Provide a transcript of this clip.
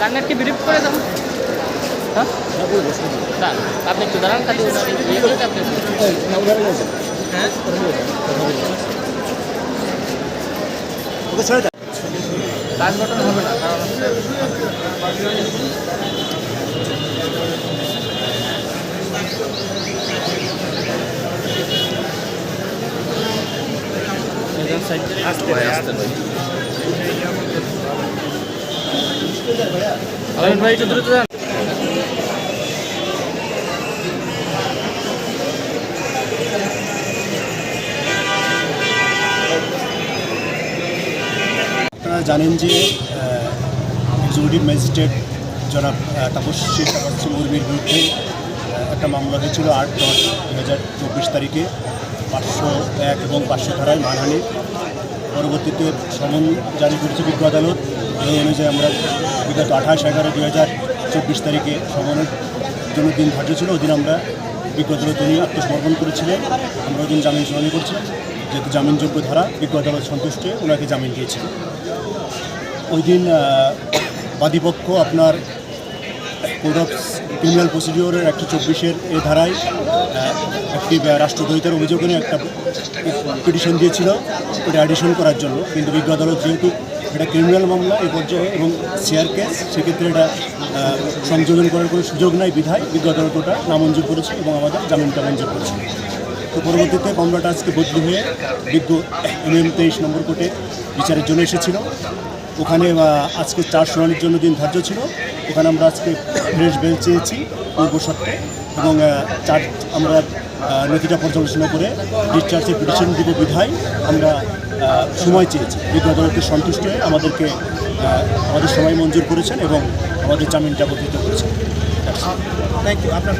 রান্নার কি বিরিপ করে দাও হ্যাঁ দাঁড়ান আপনি একটু দাঁড়ান খালি ওনার ইয়ে করে আপনি হ্যাঁ ওকে ছেড়ে দেয় কাজ বটন হবে না কারণ ভাই একটু দ্রুত যান। আপনারা জানেন যে এক্সিকিউটিভ ম্যাজিস্ট্রেট জনাব তাপস্বী মুরমির বিরুদ্ধে একটা মামলা হয়েছিল আট দশ দু হাজার চব্বিশ তারিখে পাঁচশো এক এবং পাঁচশো ধারায় মানহানি। পরবর্তীতে সমন জারি করেছে বিজ্ঞ আদালত। এই অনুযায়ী আমরা বিগত আঠাশ, এগারো দু হাজার চব্বিশ তারিখে সমনের জন্য দিন ধার্য ছিল। ওই দিন আমরা বিজ্ঞ আদালত উনি আত্মসমর্পণ করেছিলেন। আমরা ওই দিন জামিন শুনানি করছিলাম। যেহেতু জামিনযোগ্য ধারা, বিজ্ঞ আদালত সন্তুষ্ট ওনাকে জামিন দিয়েছিল ওই দিন বাদীপক্ষ আপনার কোড অফ ক্রিমিনাল প্রসিডিওরের একটি চব্বিশের এ ধারায় একটি রাষ্ট্রদ্রোহিতার অভিযোগ নিয়ে একটা পিটিশন দিয়েছিল। ওটা অ্যাডিশন করার জন্য। কিন্তু বিজ্ঞ আদালত যেহেতু এটা ক্রিমিনাল মামলা এই পর্যায়ে এবং শেয়ার কেস সেক্ষেত্রে এটা সংযোজন করার কোনো সুযোগ নাই বিধায়। বিজ্ঞ আদালত ওটা নামঞ্জুর করেছে এবং আমাদের জামিনটা মঞ্জুর করেছে। তো পরবর্তীতে মামলাটা আজকে বদলি হয়ে বিজ্ঞ এম এম তেইশ নম্বর কোর্টে বিচারের জন্য এসেছিল। ওখানে আজকে চার শুনানির জন্য দিন ধার্য ছিল। ওখানে আমরা আজকে ফ্রেশ বেল চেয়েছি পূর্ব সত্ত্বে এবং চার, আমরা নথিটা পর্যালোচনা করে ডিসচার্জের পিটিশন দিব বিধায় আমরা সময় চেয়েছি। বিজ্ঞ আদালতের সন্তুষ্ট হয়ে আমাদেরকে আমাদের সময় মঞ্জুর করেছেন এবং আমাদের জামিনটা বর্ধিত করেছেন। থ্যাংক ইউ আপনার